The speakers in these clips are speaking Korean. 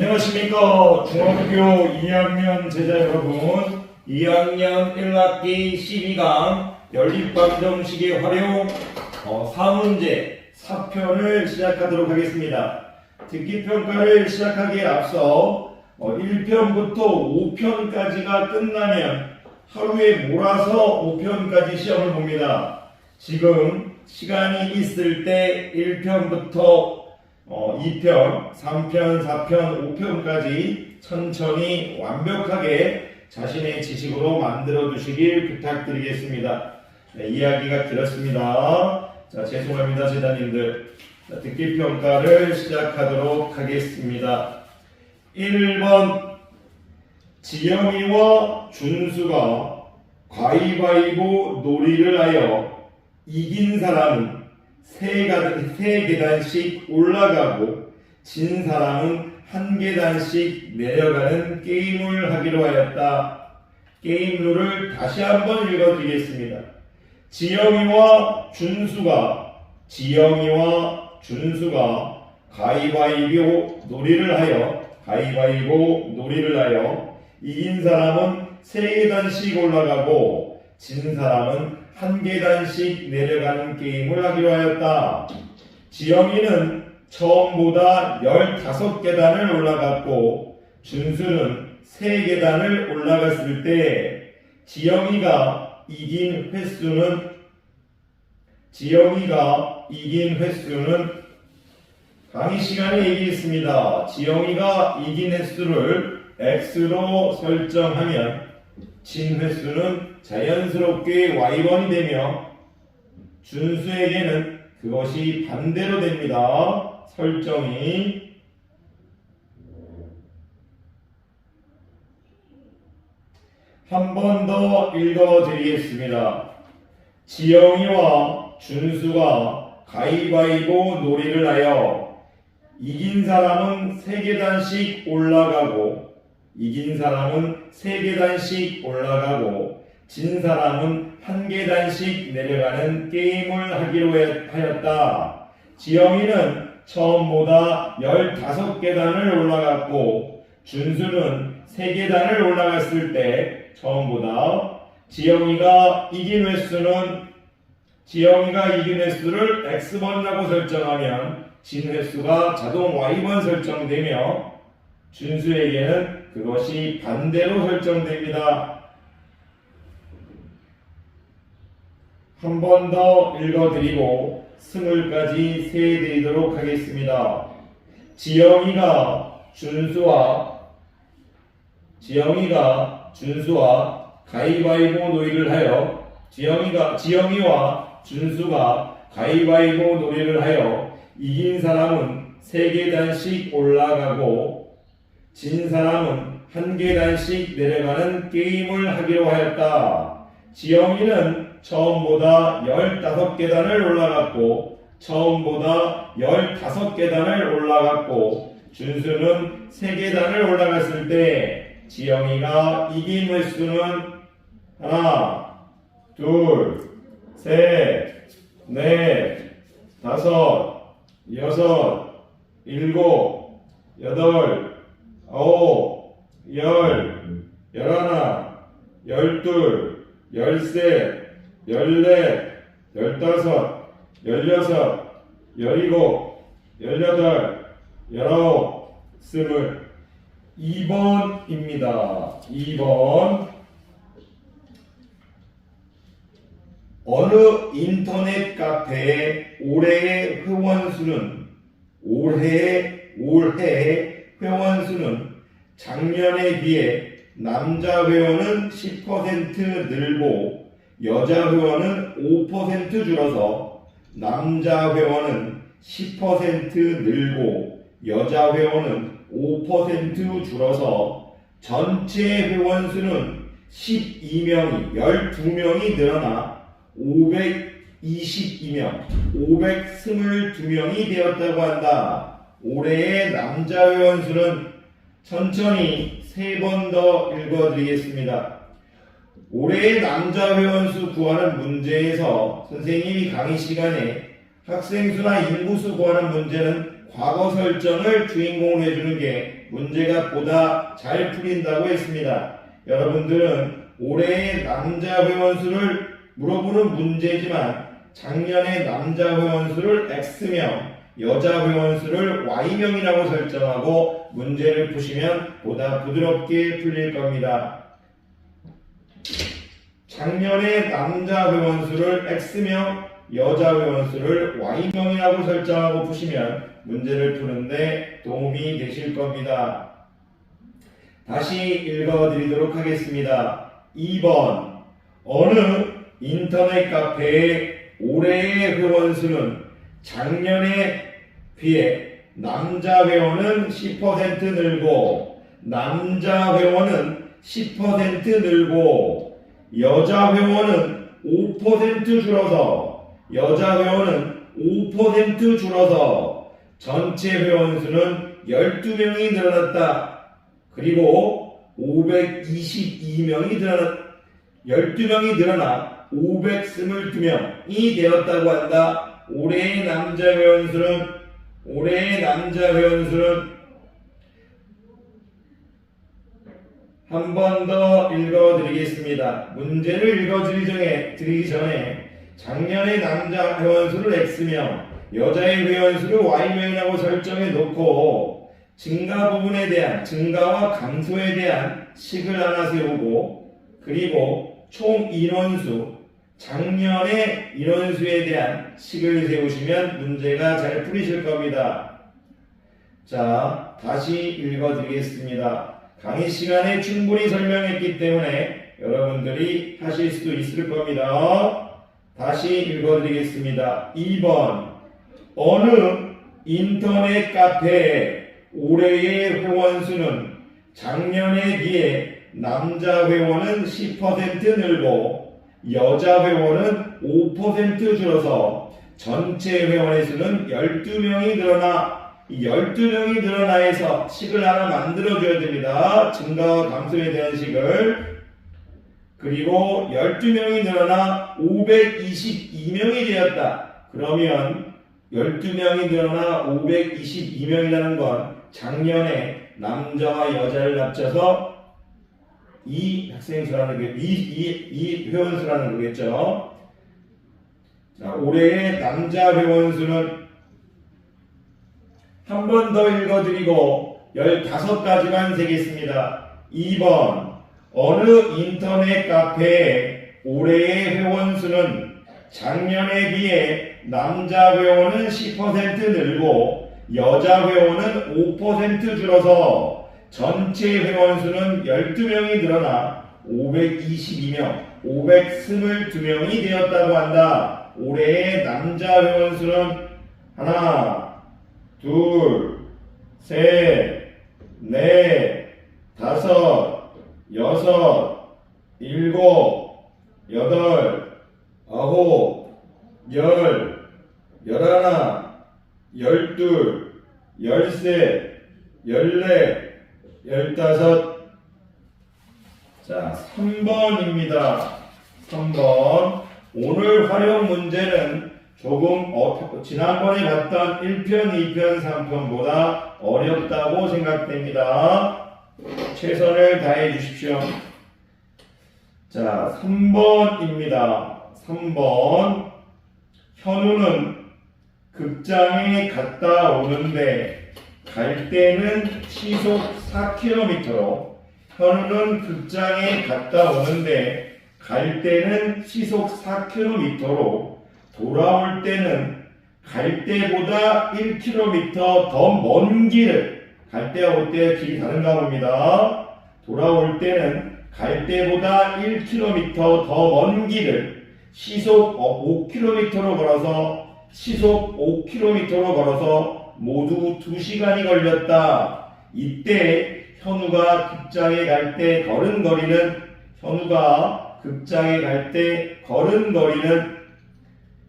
안녕하십니까. 중학교 2학년 제자 여러분. 2학년 1학기 12강 연립방정식의 활용 어, 4문제 4편을 시작하도록 하겠습니다. 듣기평가를 시작하기에 앞서 어, 1편부터 5편까지가 끝나면 하루에 몰아서 5편까지 시험을 봅니다. 지금 시간이 있을 때 1편부터 어, 2편, 3편, 4편, 5편까지 천천히 완벽하게 자신의 지식으로 만들어 두시길 부탁드리겠습니다. 네, 이야기가 길었습니다. 자, 죄송합니다, 제자님들. 자, 듣기 평가를 시작하도록 하겠습니다. 1번 지영이와 준수가 가위바위보 놀이를 하여 이긴 사람은 세, 가, 세 계단씩 올라가고 진 사람은 한 계단씩 내려가는 게임을 하기로 하였다. 게임 룰을 다시 한번 읽어드리겠습니다. 지영이와 준수가 지영이와 준수가 가위바위보 놀이를 하여 가위바위보 놀이를 하여 이긴 사람은 세 계단씩 올라가고 진 사람은 한 계단씩 내려가는 게임을 하기로 하였다. 지영이는 처음보다 15계단을 올라갔고 준수는 3계단을 올라갔을 때 지영이가 이긴 횟수는 지영이가 이긴 횟수는 강의 시간에 얘기했습니다. 지영이가 이긴 횟수를 x로 설정하면 진 횟수는 자연스럽게 y번이 되며 준수에게는 그것이 반대로 됩니다. 설정이 한 번 더 읽어드리겠습니다. 지영이와 준수가 가위바위보 놀이를 하여 이긴 사람은 세 계단씩 올라가고 이긴 사람은 세 계단씩 올라가고 진 사람은 한 계단씩 내려가는 게임을 하기로 하였다. 지영이는 처음보다 15계단을 올라갔고 준수는 3계단을 올라갔을 때 처음보다 지영이가 이긴 횟수는 지영이가 이긴 횟수를 x번이라고 설정하면 진 횟수가 자동 y번 설정되며 준수에게는 그것이 반대로 설정됩니다. 한 번 더 읽어드리고 스물까지 세드리도록 하겠습니다. 지영이가 준수와 지영이가 준수와 가위바위보 놀이를 하여 지영이가 지영이와 준수가 가위바위보 놀이를 하여 이긴 사람은 세 계단씩 올라가고 진 사람은 한 계단씩 내려가는 게임을 하기로 하였다. 지영이는 처음보다 15계단을 올라갔고 처음보다 15계단을 올라갔고 준수는 3계단을 올라갔을 때 지영이가 이긴 횟수는 하나, 둘, 셋, 넷, 다섯, 여섯, 일곱, 여덟, 아홉, 열, 열하나, 열둘, 열셋, 열넷, 열다섯, 열여섯, 열일곱, 열여덟, 열아홉, 스물 2번입니다. 2번 어느 인터넷 카페의 올해의 회원 수는 올해의 올해의 회원 수는 작년에 비해 남자 회원은 10% 늘고 여자 회원은 5% 줄어서 남자 회원은 10% 늘고 여자 회원은 5% 줄어서 전체 회원 수는 12명이 12명이 늘어나 522명, 522명이 되었다고 한다. 올해의 남자 회원 수는 천천히 세 번 더 읽어드리겠습니다. 올해의 남자 회원 수 구하는 문제에서 선생님이 강의 시간에 학생수나 인구수 구하는 문제는 과거 설정을 주인공으로 해주는 게 문제가 보다 잘 풀린다고 했습니다. 여러분들은 올해의 남자 회원수를 물어보는 문제지만 작년에 남자 회원수를 X명, 여자 회원수를 Y명이라고 설정하고 문제를 푸시면 보다 부드럽게 풀릴 겁니다. 작년에 남자 회원수를 X명, 여자 회원수를 Y명이라고 설정하고 푸시면 문제를 푸는데 도움이 되실 겁니다. 다시 읽어드리도록 하겠습니다. 2번 어느 인터넷 카페의 올해의 회원수는 작년에 비해 남자 회원은 10% 늘고 남자 회원은 10% 늘고 여자 회원은 5% 줄어서 여자 회원은 5% 줄어서 전체 회원 수는 12명이 늘어났다. 그리고 522명이 늘어났 12명이 늘어나 522명이 되었다고 한다. 올해의 남자 회원 수는 올해의 남자 회원 수는 한 번 더 읽어드리겠습니다. 문제를 읽어드리기 전에, 드리기 전에 작년의 남자 회원수를 X명, 여자의 회원수를 Y명이라고 설정해 놓고 증가 부분에 대한 증가와 감소에 대한 식을 하나 세우고 그리고 총 인원수, 작년의 인원수에 대한 식을 세우시면 문제가 잘 풀리실 겁니다. 자, 다시 읽어드리겠습니다. 강의 시간에 충분히 설명했기 때문에 여러분들이 하실 수도 있을 겁니다. 다시 읽어드리겠습니다. 2번. 어느 인터넷 카페의 올해의 회원수는 작년에 비해 남자 회원은 10% 늘고 여자 회원은 5% 줄어서 전체 회원의 수는 12명이 늘어나 이 12명이 늘어나 해서 식을 하나 만들어줘야 됩니다. 증가와 감소에 대한 식을. 그리고 12명이 늘어나 522명이 되었다. 그러면 12명이 늘어나 522명이라는 건 작년에 남자와 여자를 합쳐서 이 학생 수라는 게, 이, 이, 이 회원 수라는 거겠죠. 자, 올해의 남자 회원 수는 한 번 더 읽어드리고 15가지만 세겠습니다. 2번 어느 인터넷 카페의 올해의 회원 수는 작년에 비해 남자 회원은 10% 늘고 여자 회원은 5% 줄어서 전체 회원수는 12명이 늘어나 522명, 522명이 되었다고 한다. 올해의 남자 회원수는 하나, 둘, 셋, 넷, 다섯, 여섯, 일곱, 여덟, 아홉, 열, 열하나, 열둘, 열셋, 열넷, 열다섯. 자, 3번입니다. 3번. 오늘 활용 문제는 조금 어, 지난번에 봤던 1편, 2편, 3편보다 어렵다고 생각됩니다. 최선을 다해 주십시오. 자, 3번입니다. 3번. 현우는 극장에 갔다 오는데 갈 때는 시속 4km로 현우는 극장에 갔다 오는데 갈 때는 시속 4km로 돌아올 때는 갈 때보다 1km 더 먼 길을 갈 때와 올 때 길이 다른가 봅니다. 돌아올 때는 갈 때보다 1km 더 먼 길을 시속 5km로 걸어서 시속 5km로 걸어서 모두 2시간이 걸렸다. 이때 현우가 극장에 갈 때 걸은 거리는 현우가 극장에 갈 때 걸은 거리는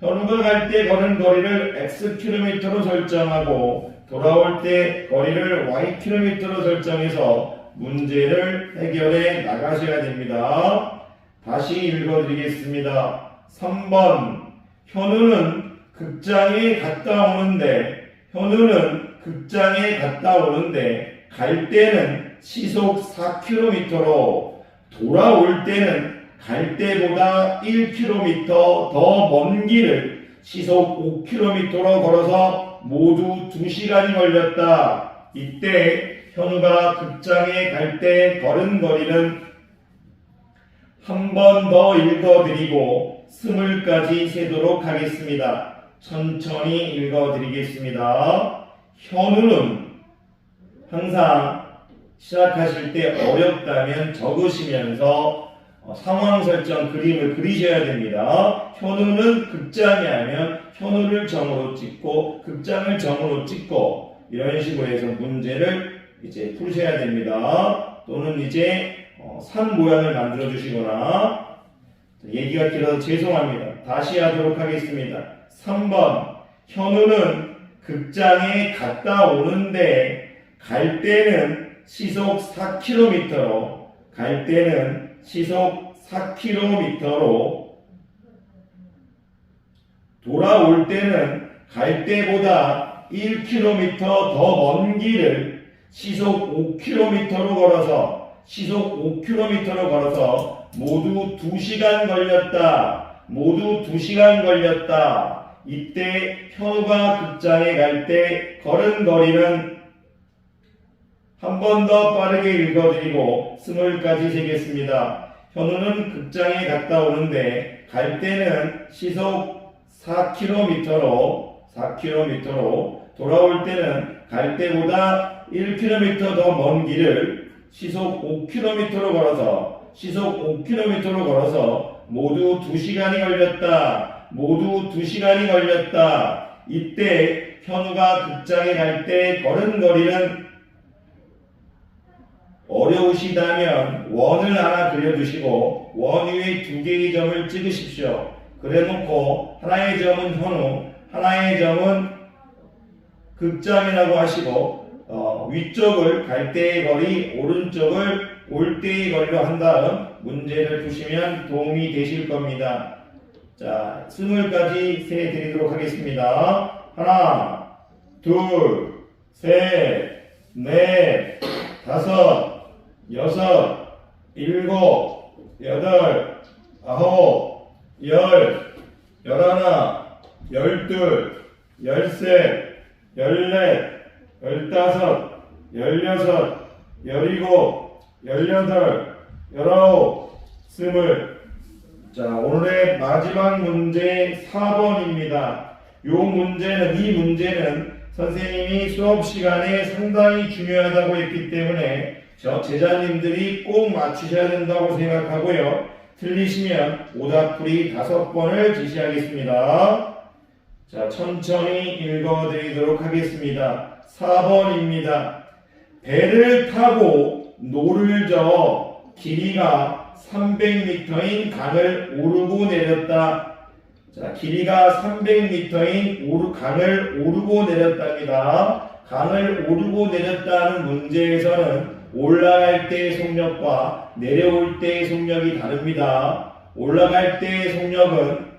현우가 갈 때 걸은 거리를 x 킬로미터로 설정하고 돌아올 때 거리를 y 킬로미터로 설정해서 문제를 해결해 나가셔야 됩니다. 다시 읽어드리겠습니다. 3번 현우는 극장에 갔다 오는데 현우는 극장에 갔다 오는데 갈 때는 시속 4km로 돌아올 때는 갈 때보다 1km 더 먼 길을 시속 5km로 걸어서 모두 2시간이 걸렸다. 이때 현우가 극장에 갈 때 걸은 거리는 한 번 더 읽어드리고 스물까지 세도록 하겠습니다. 천천히 읽어드리겠습니다. 현우는 항상 시작하실 때 어렵다면 적으시면서 어, 상황 설정 그림을 그리셔야 됩니다. 현우는 극장에 하면 현우를 정으로 찍고 극장을 정으로 찍고 이런 식으로 해서 문제를 이제 푸셔야 됩니다. 또는 이제 어, 산 모양을 만들어 주시거나 얘기가 길어서 죄송합니다. 다시 하도록 하겠습니다. 3번 현우는 극장에 갔다 오는데 갈 때는 시속 4km로 갈 때는 시속 4km로 돌아올 때는 갈 때보다 1km 더 먼 길을 시속 5km로 걸어서 시속 5km로 걸어서 모두 2시간 걸렸다. 모두 2시간 걸렸다. 이때 현우가 극장에 갈때 거리는 한 번 더 빠르게 읽어드리고 스물까지 세겠습니다. 현우는 극장에 갔다 오는데 갈 때는 시속 4km로 4km로 돌아올 때는 갈 때보다 1km 더 먼 길을 시속 5km로 걸어서 시속 5km로 걸어서 모두 2시간이 걸렸다. 모두 2시간이 걸렸다. 이때 현우가 극장에 갈 때 걸은 거리는 어려우시다면 원을 하나 그려주시고 원 위에 두 개의 점을 찍으십시오. 그래놓고 하나의 점은 현우, 하나의 점은 극장이라고 하시고 어, 위쪽을 갈 때의 거리, 오른쪽을 올 때의 거리로 한 다음 문제를 푸시면 도움이 되실 겁니다. 자, 스물까지 세 드리도록 하겠습니다. 하나, 둘, 셋, 넷, 다섯, 여섯, 일곱, 여덟, 아홉, 열, 열하나, 열둘, 열셋, 열넷, 열다섯, 열여섯, 열일곱, 열여덟, 열아홉, 스물. 자, 오늘의 마지막 문제 4번입니다. 요 문제는, 이 문제는 선생님이 수업 시간에 상당히 중요하다고 했기 때문에 저 제자님들이 꼭 맞추셔야 된다고 생각하고요. 틀리시면 오답풀이 다섯 번을 지시하겠습니다. 자, 천천히 읽어드리도록 하겠습니다. 4번입니다. 배를 타고 노를 저어 길이가 300m인 강을 오르고 내렸다. 자, 길이가 300m인 오르, 강을 오르고 내렸답니다. 강을 오르고 내렸다는 문제에서는 올라갈 때의 속력과 내려올 때의 속력이 다릅니다. 올라갈 때의 속력은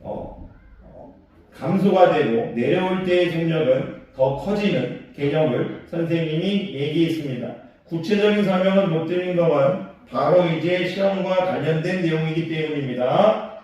어, 어, 감소가 되고 내려올 때의 속력은 더 커지는 개념을 선생님이 얘기했습니다. 구체적인 설명은 못 드린 것은 바로 이제 시험과 관련된 내용이기 때문입니다.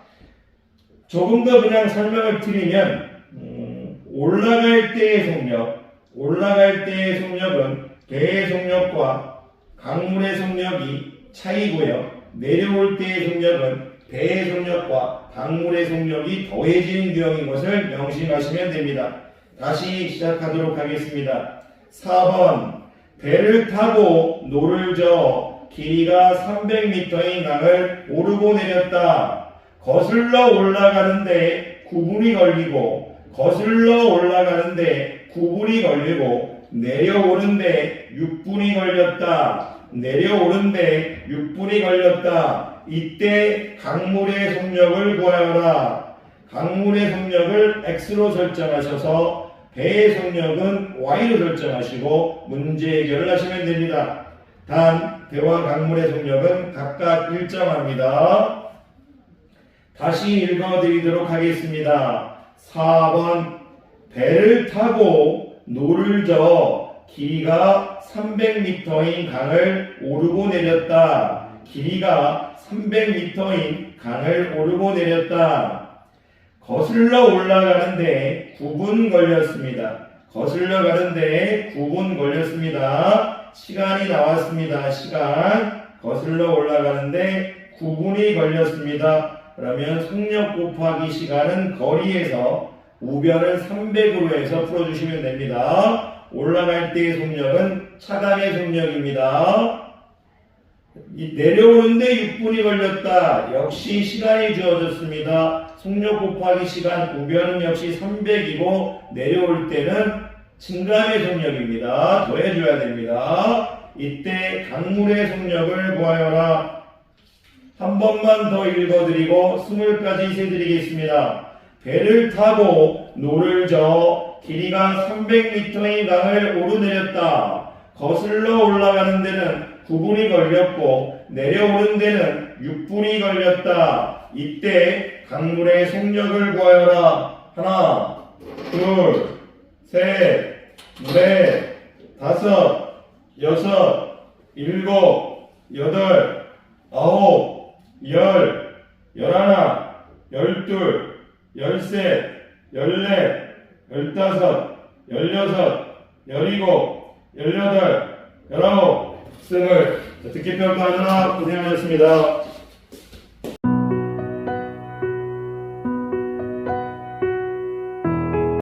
조금 더 그냥 설명을 드리면 음, 올라갈 때의 속력, 올라갈 때의 속력은 배의 속력과 강물의 속력이 차이고요. 내려올 때의 속력은 배의 속력과 강물의 속력이 더해지는 규형인 것을 명심하시면 됩니다. 다시 시작하도록 하겠습니다. 4번 배를 타고 노를 저어 길이가 300m인 강을 오르고 내렸다. 거슬러 올라가는데 9분이 걸리고 거슬러 올라가는데 9분이 걸리고 내려오는데 6분이 걸렸다. 내려오는데 6분이 걸렸다. 이때 강물의 속력을 구하여라. 강물의 속력을 x로 설정하셔서 배의 속력은 y로 설정하시고 문제 해결을 하시면 됩니다. 단 배와 강물의 속력은 각각 일정합니다. 다시 읽어드리도록 하겠습니다. 4번 배를 타고 노를 저 길이가 300m인 강을 오르고 내렸다. 길이가 300m인 강을 오르고 내렸다. 거슬러 올라가는데 9분 걸렸습니다. 거슬러 가는데 9분 걸렸습니다. 시간이 나왔습니다. 시간. 거슬러 올라가는데 9분이 걸렸습니다. 그러면 속력 곱하기 시간은 거리에서 우변을 300으로 해서 풀어주시면 됩니다. 올라갈 때의 속력은 차감의 속력입니다. 이 내려오는데 6분이 걸렸다. 역시 시간이 주어졌습니다. 속력 곱하기 시간 우변은 역시 300이고 내려올 때는 증감의 속력입니다. 더해줘야 됩니다. 이때 강물의 속력을 구하여라. 한 번만 더 읽어드리고 스물까지 세드리겠습니다. 배를 타고 노를 저 길이가 300m의 강을 오르내렸다. 거슬러 올라가는 데는 9분이 걸렸고 내려오는 데는 6분이 걸렸다. 이때 강물의 속력을 구하여라. 하나, 둘, 셋, 넷, 다섯, 여섯, 일곱, 여덟, 아홉, 열, 열하나, 열둘, 열셋, 열넷, 열다섯, 열여섯, 열일곱, 열여덟, 열아홉, 스물. 자, 듣기 평가하느라 고생하셨습니다.